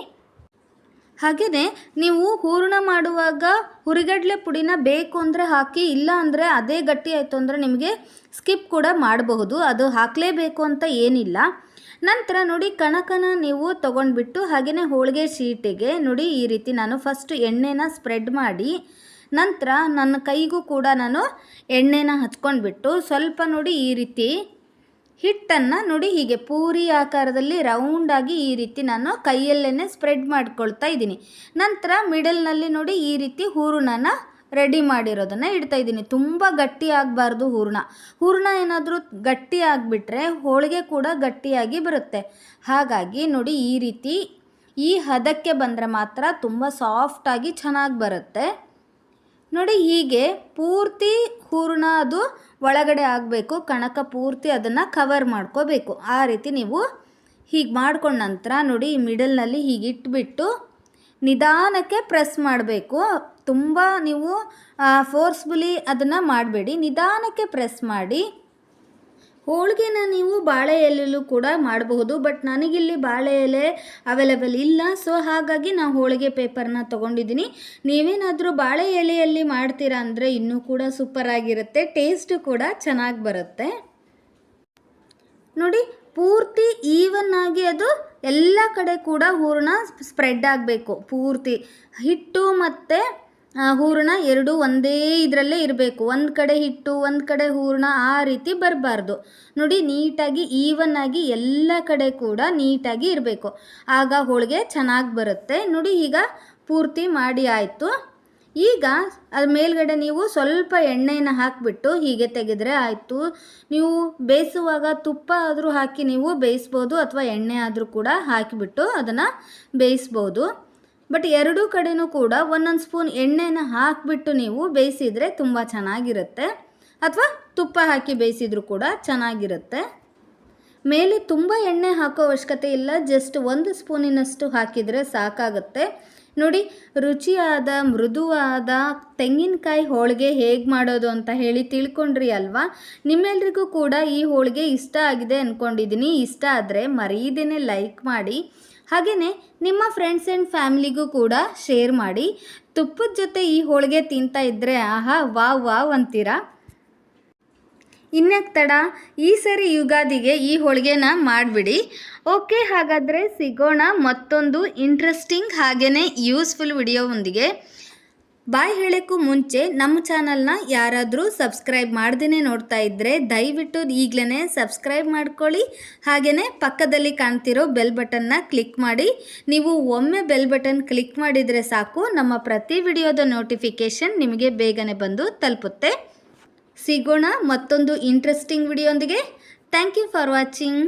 A: ಹಾಗೆಯೇ ನೀವು ಹೂರಣ ಮಾಡುವಾಗ ಹುರಿಗಡಲೆ ಪುಡಿನ ಬೇಕು ಅಂದರೆ ಹಾಕಿ, ಇಲ್ಲ ಅಂದರೆ ಅದೇ ಗಟ್ಟಿ ಆಯಿತು ಅಂದರೆ ನಿಮಗೆ ಸ್ಕಿಪ್ ಕೂಡ ಮಾಡಬಹುದು. ಅದು ಹಾಕಲೇಬೇಕು ಅಂತ ಏನಿಲ್ಲ. ನಂತರ ನೋಡಿ ಕಣಕನ ನೀವು ತೊಗೊಂಡ್ಬಿಟ್ಟು ಹಾಗೆಯೇ ಹೋಳಿಗೆ ಶೀಟಿಗೆ ನೋಡಿ ಈ ರೀತಿ ನಾನು ಫಸ್ಟ್ ಎಣ್ಣೆನ ಸ್ಪ್ರೆಡ್ ಮಾಡಿ, ನಂತರ ನನ್ನ ಕೈಗೂ ಕೂಡ ನಾನು ಎಣ್ಣೆನ ಹಚ್ಕೊಂಡ್ಬಿಟ್ಟು ಸ್ವಲ್ಪ ನೋಡಿ ಈ ರೀತಿ ಹಿಟ್ಟನ್ನು ನೋಡಿ ಹೀಗೆ ಪೂರಿ ಆಕಾರದಲ್ಲಿ ರೌಂಡಾಗಿ ಈ ರೀತಿ ನಾನು ಕೈಯಲ್ಲೇ ಸ್ಪ್ರೆಡ್ ಮಾಡ್ಕೊಳ್ತಾ ಇದ್ದೀನಿ. ನಂತರ ಮಿಡಲ್ನಲ್ಲಿ ನೋಡಿ ಈ ರೀತಿ ಹೂರಣನ ರೆಡಿ ಮಾಡಿರೋದನ್ನು ಇಡ್ತಾ ಇದ್ದೀನಿ. ತುಂಬ ಗಟ್ಟಿ ಆಗಬಾರ್ದು ಹೂರಣ. ಹೂರಣ ಏನಾದರೂ ಗಟ್ಟಿ ಆಗಿಬಿಟ್ರೆ ಹೋಳಿಗೆ ಕೂಡ ಗಟ್ಟಿಯಾಗಿ ಬರುತ್ತೆ. ಹಾಗಾಗಿ ನೋಡಿ ಈ ರೀತಿ ಈ ಹದಕ್ಕೆ ಬಂದರೆ ಮಾತ್ರ ತುಂಬ ಸಾಫ್ಟಾಗಿ ಚೆನ್ನಾಗಿ ಬರುತ್ತೆ. ನೋಡಿ ಹೀಗೆ ಪೂರ್ತಿ ಹೂರಣ ಅದು ಒಳಗಡೆ ಆಗಬೇಕು, ಕಣಕ ಪೂರ್ತಿ ಅದನ್ನು ಕವರ್ ಮಾಡ್ಕೋಬೇಕು. ಆ ರೀತಿ ನೀವು ಹೀಗೆ ಮಾಡ್ಕೊಂಡ ನಂತರ ನೋಡಿ ಈ ಮಿಡಲ್ನಲ್ಲಿ ಹೀಗೆ ಇಟ್ಬಿಟ್ಟು ನಿಧಾನಕ್ಕೆ ಪ್ರೆಸ್ ಮಾಡಬೇಕು. ತುಂಬ ನೀವು ಫೋರ್ಸ್ಫುಲಿ ಅದನ್ನು ಮಾಡಬೇಡಿ. ನಿಧಾನಕ್ಕೆ ಪ್ರೆಸ್ ಮಾಡಿ ಹೋಳಿಗೆನ ನೀವು ಬಾಳೆ ಎಲೆಯಲ್ಲೂ ಕೂಡ ಮಾಡಬಹುದು ಬಟ್ ನನಗಿಲ್ಲಿ ಬಾಳೆ ಎಲೆ ಅವೈಲೇಬಲ್ ಇಲ್ಲ. ಸೊ ಹಾಗಾಗಿ ನಾನು ಹೋಳಿಗೆ ಪೇಪರ್ನ ತೊಗೊಂಡಿದ್ದೀನಿ. ನೀವೇನಾದರೂ ಬಾಳೆ ಎಲೆಯಲ್ಲಿ ಮಾಡ್ತೀರಾ ಅಂದರೆ ಇನ್ನೂ ಕೂಡ ಸೂಪರ್ ಆಗಿರುತ್ತೆ ಟೇಸ್ಟು ಕೂಡ ಚೆನ್ನಾಗಿ ಬರುತ್ತೆ. ನೋಡಿ, ಪೂರ್ತಿ ಈವನ್ ಆಗಿ ಅದು ಎಲ್ಲ ಕಡೆ ಕೂಡ ಹೂರಣ ಸ್ಪ್ರೆಡ್ ಆಗಬೇಕು, ಪೂರ್ತಿ ಹಿಟ್ಟು ಮತ್ತು ಹೂರಣ ಎರಡು ಒಂದೇ ಇದರಲ್ಲೇ ಇರಬೇಕು. ಒಂದು ಕಡೆ ಹಿಟ್ಟು, ಒಂದು ಕಡೆ ಹೂರಣ ಆ ರೀತಿ ಬರಬಾರ್ದು. ನೋಡಿ, ನೀಟಾಗಿ ಈವನ್ ಆಗಿ ಎಲ್ಲ ಕಡೆ ಕೂಡ ನೀಟಾಗಿ ಇರಬೇಕು. ಆಗ ಹೋಳಿಗೆ ಚೆನ್ನಾಗಿ ಬರುತ್ತೆ. ನೋಡಿ, ಈಗ ಪೂರ್ತಿ ಮಾಡಿ ಆಯಿತು. ಈಗ ಅದ್ರ ಮೇಲ್ಗಡೆ ನೀವು ಸ್ವಲ್ಪ ಎಣ್ಣೆನ ಹಾಕಿಬಿಟ್ಟು ಹೀಗೆ ತೆಗೆದ್ರೆ ಆಯಿತು. ನೀವು ಬೇಯಿಸುವಾಗ ತುಪ್ಪ ಆದರೂ ಹಾಕಿ ನೀವು ಬೇಯಿಸ್ಬೋದು ಅಥವಾ ಎಣ್ಣೆ ಆದರೂ ಕೂಡ ಹಾಕಿಬಿಟ್ಟು ಅದನ್ನು ಬೇಯಿಸ್ಬೋದು. ಬಟ್ ಎರಡೂ ಕಡೆಯೂ ಕೂಡ ಒಂದೊಂದು ಸ್ಪೂನ್ ಎಣ್ಣೆನ ಹಾಕಿಬಿಟ್ಟು ನೀವು ಬೇಯಿಸಿದರೆ ತುಂಬ ಚೆನ್ನಾಗಿರುತ್ತೆ. ಅಥವಾ ತುಪ್ಪ ಹಾಕಿ ಬೇಯಿಸಿದರೂ ಕೂಡ ಚೆನ್ನಾಗಿರುತ್ತೆ. ಮೇಲೆ ತುಂಬ ಎಣ್ಣೆ ಹಾಕೋ ಅವಶ್ಯಕತೆ ಇಲ್ಲ. ಜಸ್ಟ್ ಒಂದು ಸ್ಪೂನಿನಷ್ಟು ಹಾಕಿದರೆ ಸಾಕಾಗುತ್ತೆ. ನೋಡಿ, ರುಚಿಯಾದ, ಮೃದುವಾದ ತೆಂಗಿನಕಾಯಿ ಹೋಳಿಗೆ ಹೇಗೆ ಮಾಡೋದು ಅಂತ ಹೇಳಿ ತಿಳ್ಕೊಂಡ್ರಿ ಅಲ್ವಾ? ನಿಮ್ಮೆಲ್ರಿಗೂ ಕೂಡ ಈ ಹೋಳಿಗೆ ಇಷ್ಟ ಆಗಿದೆ ಅಂದ್ಕೊಂಡಿದ್ದೀನಿ ಇಷ್ಟ ಆದರೆ ಮರೀದೇನೆ ಲೈಕ್ ಮಾಡಿ. ಹಾಗೆಯೇ ನಿಮ್ಮ ಫ್ರೆಂಡ್ಸ್ ಆ್ಯಂಡ್ ಫ್ಯಾಮಿಲಿಗೂ ಕೂಡ ಶೇರ್ ಮಾಡಿ. ತುಪ್ಪದ ಜೊತೆ ಈ ಹೋಳಿಗೆ ತಿಂತಾ ಇದ್ದರೆ ಆಹಾ, ವಾವ್ ವಾವ್ ಅಂತೀರಾ? ಇನ್ಯಾಕೆ ತಡ? ಈ ಸರಿ ಯುಗಾದಿಗೆ ಈ ಹೋಳಿಗೆನ ಮಾಡಿಬಿಡಿ. ಓಕೆ, ಹಾಗಾದರೆ ಸಿಗೋಣ ಮತ್ತೊಂದು ಇಂಟ್ರೆಸ್ಟಿಂಗ್ ಹಾಗೆಯೇ ಯೂಸ್ಫುಲ್ ವಿಡಿಯೋವೊಂದಿಗೆ ಬಾಯ್ ಹೇಳೋಕ್ಕೂ ಮುಂಚೆ ನಮ್ಮ ಚಾನಲ್ನ ಯಾರಾದರೂ ಸಬ್ಸ್ಕ್ರೈಬ್ ಮಾಡ್ದೇ ನೋಡ್ತಾ ಇದ್ದರೆ ದಯವಿಟ್ಟು ಈಗಲೇ ಸಬ್ಸ್ಕ್ರೈಬ್ ಮಾಡ್ಕೊಳ್ಳಿ. ಹಾಗೆಯೇ ಪಕ್ಕದಲ್ಲಿ ಕಾಣ್ತಿರೋ ಬೆಲ್ ಬಟನ್ನ ಕ್ಲಿಕ್ ಮಾಡಿ. ನೀವು ಒಮ್ಮೆ ಬೆಲ್ ಬಟನ್ ಕ್ಲಿಕ್ ಮಾಡಿದರೆ ಸಾಕು. ನಮ್ಮ ಪ್ರತಿ ವಿಡಿಯೋದ ನೋಟಿಫಿಕೇಷನ್ ನಿಮಗೆ ಬೇಗನೆ ಬಂದು ತಲುಪುತ್ತೆ. ಸಿಗೋಣ ಮತ್ತೊಂದು interesting ವಿಡಿಯೋಂದಿಗೆ. Thank you for watching.